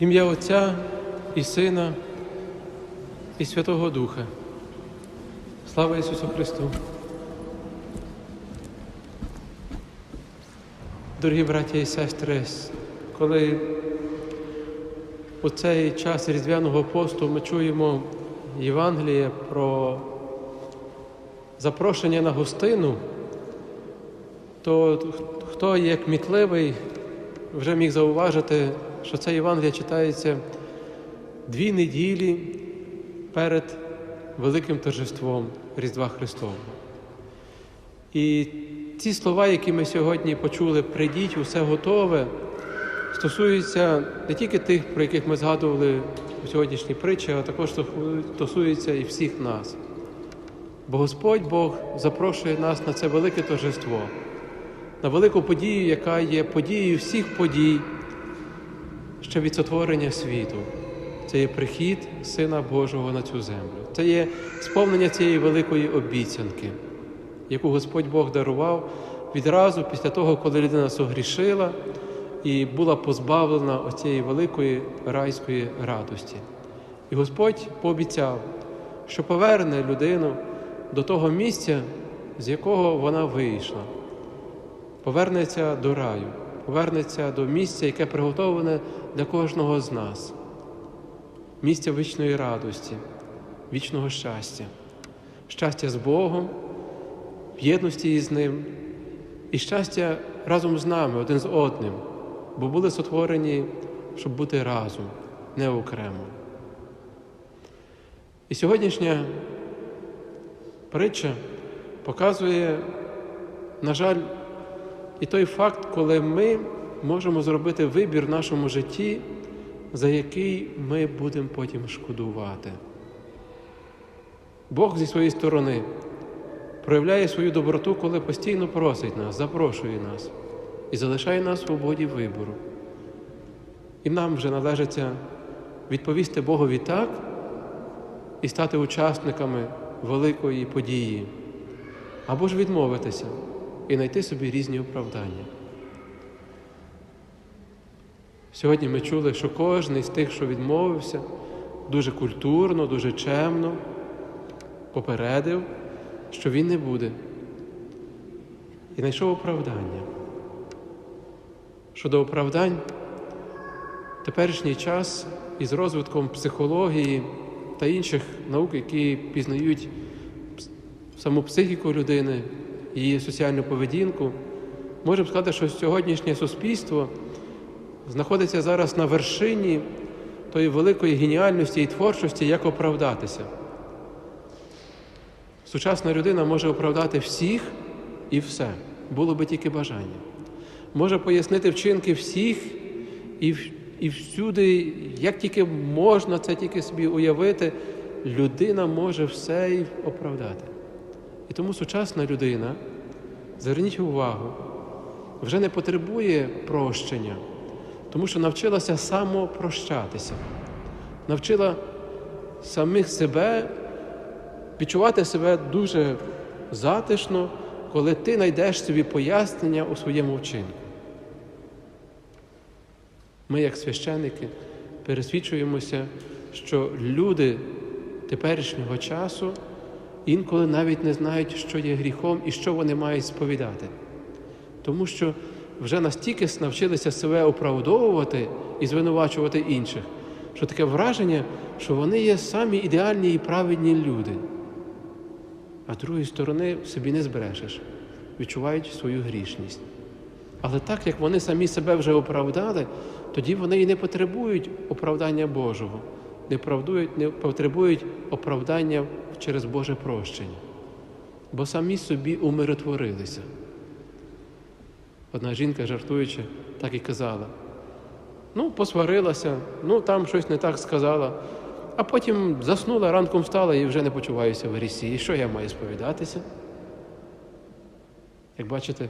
Ім'я Отця і Сина і Святого Духа. Слава Ісусу Христу! Дорогі браті і сестри, коли у цей час Різдвяного посту ми чуємо Євангеліє про запрошення на гостину, то хто є кмітливий, вже міг зауважити, що це Євангеліє читається дві неділі перед великим торжеством Різдва Христового. І ці слова, які ми сьогодні почули, прийдіть, усе готове, стосуються не тільки тих, про яких ми згадували у сьогоднішній притчі, а також стосуються і всіх нас. Бо Господь Бог запрошує нас на це велике торжество, на велику подію, яка є подією всіх подій ще від сотворення світу. Це є прихід Сина Божого на цю землю. Це є сповнення цієї великої обіцянки, яку Господь Бог дарував відразу після того, коли людина согрішила і була позбавлена оцієї великої райської радості. І Господь пообіцяв, що поверне людину до того місця, з якого вона вийшла, повернеться до раю, повернеться до місця, яке приготовлене для кожного з нас, місця вічної радості, вічного щастя, щастя з Богом, в єдності із Ним і щастя разом з нами, один з одним, бо були сотворені, щоб бути разом, не окремо. І сьогоднішня притча показує, на жаль, і той факт, коли ми можемо зробити вибір в нашому житті, за який ми будемо потім шкодувати. Бог зі своєї сторони проявляє свою доброту, коли постійно просить нас, запрошує нас і залишає нас в свободі вибору. І нам вже належиться відповісти Богові так і стати учасниками великої події, або ж відмовитися і знайти собі різні оправдання. Сьогодні ми чули, що кожен з тих, що відмовився, дуже культурно, дуже чемно попередив, що він не буде. І знайшов оправдання. Щодо оправдань, теперішній час із розвитком психології та інших наук, які пізнають саму психіку людини, її соціальну поведінку, можемо сказати, що сьогоднішнє суспільство знаходиться зараз на вершині тої великої геніальності і творчості, як оправдатися. Сучасна людина може оправдати всіх і все, було би тільки бажання. Може пояснити вчинки всіх і і всюди, як тільки можна це тільки собі уявити, людина може все і оправдати. І тому сучасна людина, зверніть увагу, вже не потребує прощення, тому що навчилася самопрощатися, навчила самих себе відчувати себе дуже затишно, коли ти знайдеш собі пояснення у своєму вчинку. Ми, як священники, пересвідчуємося, що люди теперішнього часу інколи навіть не знають, що є гріхом і що вони мають сповідати. Тому що вже настільки навчилися себе оправдовувати і звинувачувати інших, що таке враження, що вони є самі ідеальні і праведні люди. А з другої сторони собі не збрешеш, відчувають свою грішність. Але так як вони самі себе вже оправдали, тоді вони і не потребують оправдання Божого, не, не потребують оправдання через Боже прощення, бо самі собі умиротворилися. Одна жінка, жартуючи, так і казала: ну, посварилася, ну там щось не так сказала, а потім заснула, ранком встала і вже не почуваюся в грісі. І що я маю сповідатися? Як бачите,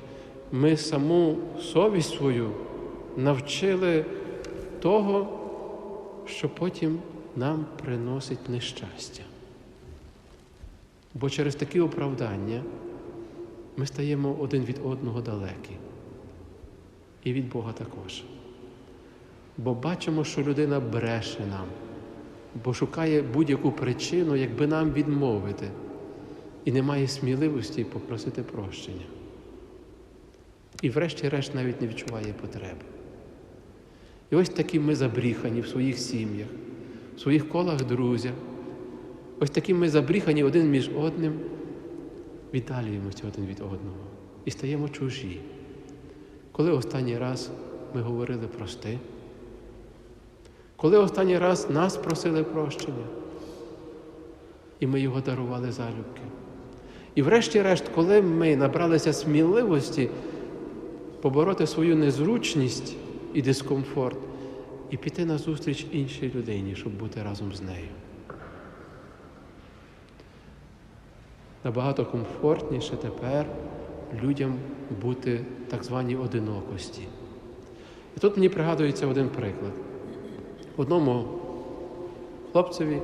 ми саму совість свою навчили того, що потім нам приносить нещастя. Бо через такі оправдання ми стаємо один від одного далекі. І від Бога також. Бо бачимо, що людина бреше нам, бо шукає будь-яку причину, якби нам відмовити, і не має сміливості попросити прощення. І врешті-решт навіть не відчуває потреби. І ось такі ми забріхані в своїх сім'ях, в своїх колах друзів. Ось такі ми забріхані один між одним, віддалюємося один від одного і стаємо чужі. Коли останній раз ми говорили прости? Коли останній раз нас просили прощення, і ми його дарували залюбки. І врешті-решт, коли ми набралися сміливості побороти свою незручність і дискомфорт, і піти на зустріч іншій людині, щоб бути разом з нею. Набагато комфортніше тепер людям бути так званій одинокості. І тут мені пригадується один приклад. Одному хлопцеві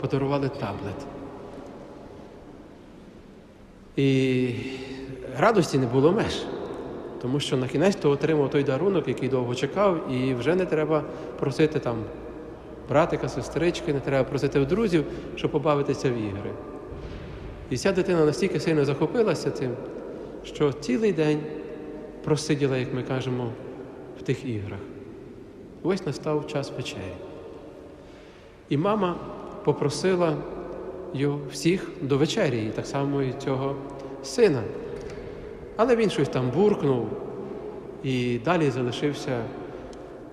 подарували таблет. І радості не було меж, тому що на кінець то отримав той дарунок, який довго чекав, і вже не треба просити там братика, сестрички, не треба просити в друзів, щоб побавитися в ігри. І ця дитина настільки сильно захопилася цим, що цілий день просиділа, як ми кажемо, в тих іграх. Ось настав час вечері. І мама попросила його всіх до вечері, і так само і цього сина. Але він щось там буркнув і далі залишився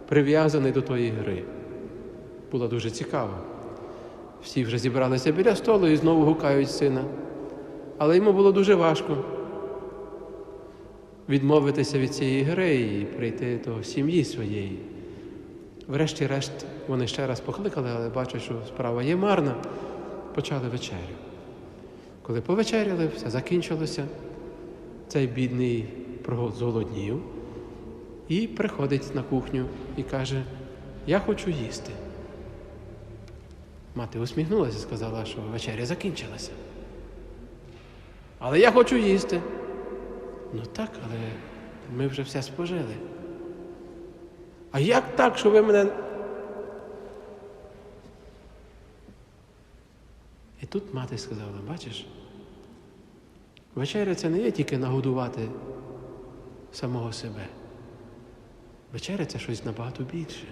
прив'язаний до тої гри. Було дуже цікаво. Всі вже зібралися біля столу і знову гукають сина. Але йому було дуже важко відмовитися від цієї гри і прийти до сім'ї своєї. Врешті-решт вони ще раз покликали, але бачать, що справа є марна, почали вечерю. Коли повечеряли, все закінчилося, цей бідний зголоднів і приходить на кухню і каже: Я хочу їсти. Мати усміхнулася і сказала, що вечеря закінчилася. Але я хочу їсти. Ну так, але ми вже все спожили. А як так, що ви мене. І тут мати сказала, бачиш, вечеря це не є тільки нагодувати самого себе. Вечеря це щось набагато більше.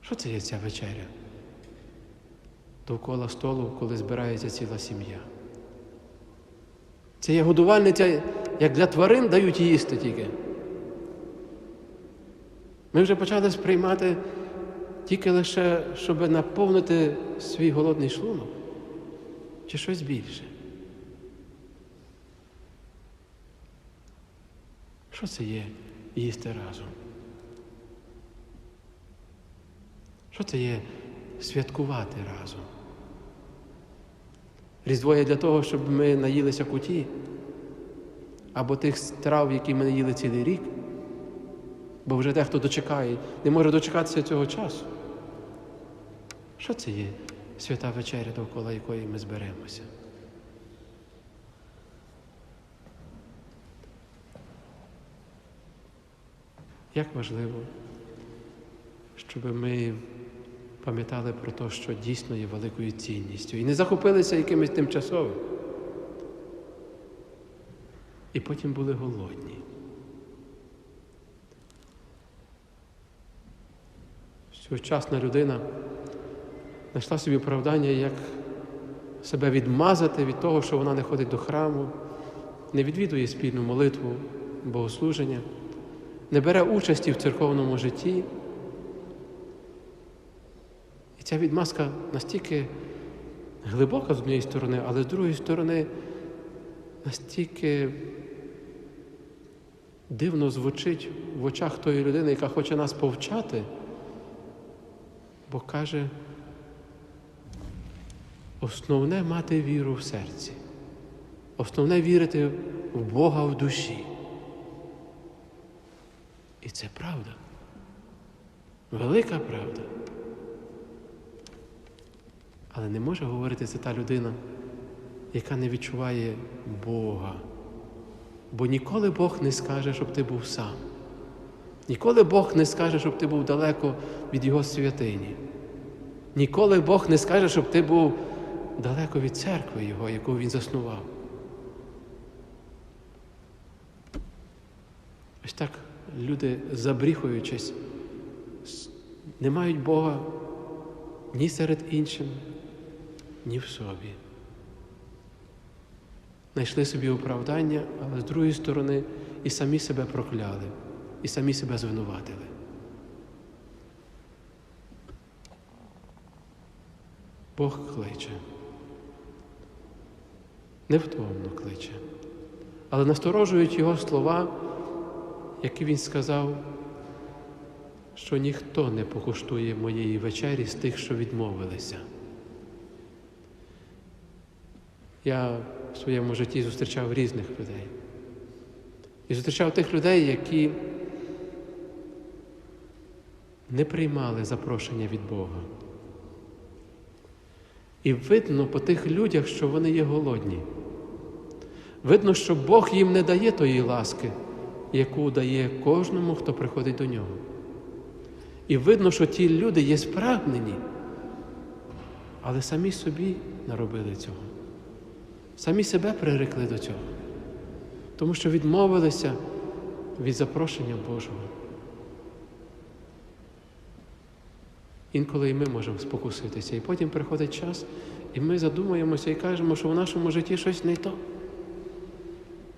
Що це є ця вечеря? Довкола столу, коли збирається ціла сім'я. Це є годувальниця, як для тварин дають їсти тільки. Ми вже почали сприймати тільки лише, щоб наповнити свій голодний шлунок чи щось більше. Що це є їсти разом? Що це є святкувати разом? Різдво є для того, щоб ми наїлися куті або тих страв, які ми не їли цілий рік, бо вже дехто дочекає, не може дочекатися цього часу. Що це є свята вечеря, довкола якої ми зберемося? Як важливо, щоб ми пам'ятали про те, що дійсно є великою цінністю, і не захопилися якимось тимчасовим. І потім були голодні. Сьогочасна людина знайшла собі оправдання, як себе відмазати від того, що вона не ходить до храму, не відвідує спільну молитву, богослуження, не бере участі в церковному житті. Ця відмазка настільки глибока з однієї сторони, але з другої сторони настільки дивно звучить в очах тої людини, яка хоче нас повчати, бо каже, основне мати віру в серці, основне вірити в Бога в душі. І це правда. Велика правда. Але не може говорити це та людина, яка не відчуває Бога. Бо ніколи Бог не скаже, щоб ти був сам. Ніколи Бог не скаже, щоб ти був далеко від Його святині. Ніколи Бог не скаже, щоб ти був далеко від церкви Його, яку Він заснував. Ось так люди, забріхуючись, не мають Бога ні серед іншим, ні в собі. Знайшли собі оправдання, але з другої сторони і самі себе прокляли, і самі себе звинуватили. Бог кличе. Невтомно кличе. Але насторожують його слова, які він сказав, що ніхто не покуштує моєї вечері з тих, що відмовилися. Я в своєму житті зустрічав різних людей. І зустрічав тих людей, які не приймали запрошення від Бога. І видно по тих людях, що вони є голодні. Видно, що Бог їм не дає тої ласки, яку дає кожному, хто приходить до нього. І видно, що ті люди є спрагнені, але самі собі наробили цього. Самі себе прирекли до цього, тому що відмовилися від запрошення Божого. Інколи і ми можемо спокуситися. І потім приходить час, і ми задумуємося і кажемо, що в нашому житті щось не то.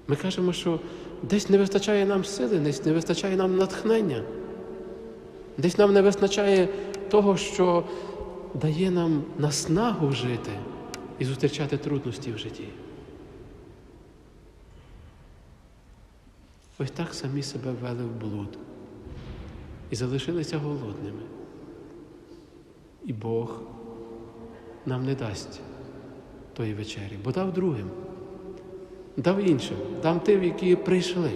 Ми кажемо, що десь не вистачає нам сили, десь не вистачає нам натхнення, десь нам не вистачає того, що дає нам наснагу жити і зустрічати трудності в житті. Ось так самі себе ввели в блуд і залишилися голодними. І Бог нам не дасть тої вечері, бо дав другим, дав іншим, дав тим, які прийшли,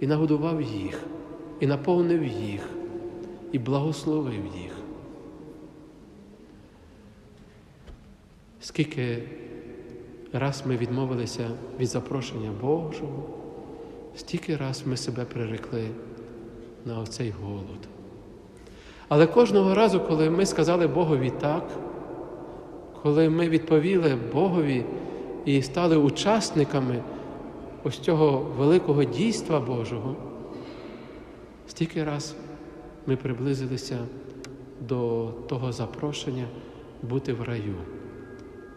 і нагодував їх, і наповнив їх, і благословив їх. Скільки раз ми відмовилися від запрошення Божого, стільки раз ми себе прирекли на оцей голод. Але кожного разу, коли ми сказали Богові так, коли ми відповіли Богові і стали учасниками ось цього великого дійства Божого, стільки раз ми приблизилися до того запрошення бути в раю,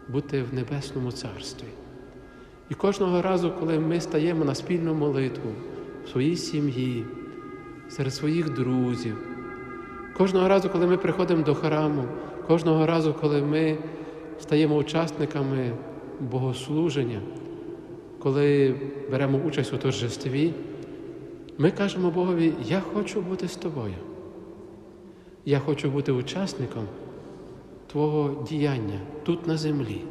бути в Небесному Царстві. І кожного разу, коли ми стаємо на спільну молитву в своїй сім'ї, серед своїх друзів, кожного разу, коли ми приходимо до храму, кожного разу, коли ми стаємо учасниками богослуження, коли беремо участь у торжестві, ми кажемо Богові, я хочу бути з тобою. Я хочу бути учасником Твого діяння тут на землі.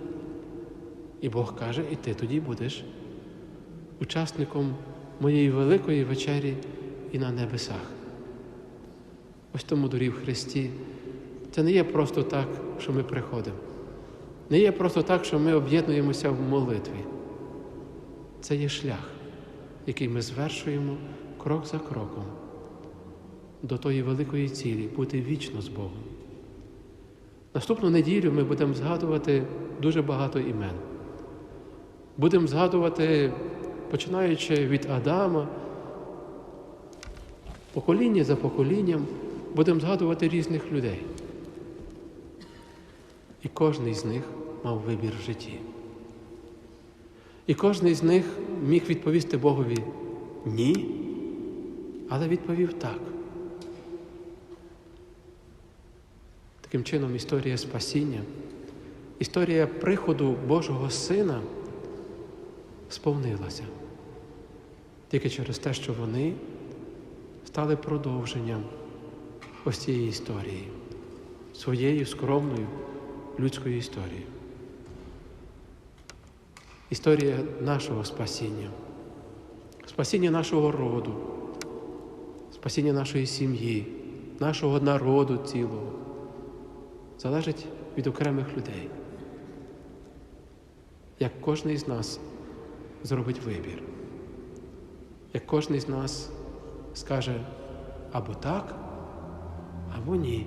І Бог каже, і ти тоді будеш учасником моєї великої вечері і на небесах. Ось тому дорі в Христі. Це не є просто так, що ми приходимо. Не є просто так, що ми об'єднуємося в молитві. Це є шлях, який ми звершуємо крок за кроком до тої великої цілі бути вічно з Богом. Наступну неділю ми будемо згадувати дуже багато імен. Будемо згадувати, починаючи від Адама, покоління за поколінням, будемо згадувати різних людей. І кожен з них мав вибір в житті. І кожен з них міг відповісти Богові ні, але відповів так. Таким чином, історія спасіння, історія приходу Божого Сина сповнилася тільки через те, що вони стали продовженням ось цієї історії, своєю скромною людською історією. Історія нашого спасіння, спасіння нашого роду, спасіння нашої сім'ї, нашого народу цілого залежить від окремих людей. Як кожен із нас зробить вибір, як кожен із нас скаже або так, або ні.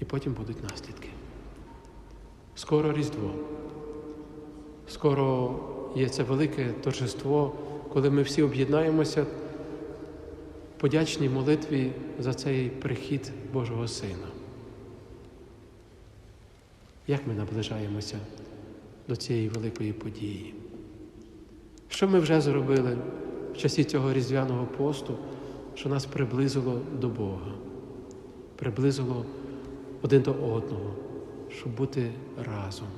І потім будуть наслідки. Скоро Різдво. Скоро є це велике торжество, коли ми всі об'єднаємося подячній молитві за цей прихід Божого Сина. Як ми наближаємося до цієї великої події? Що ми вже зробили в часі цього різдвяного посту, що нас приблизило до Бога, приблизило один до одного, щоб бути разом?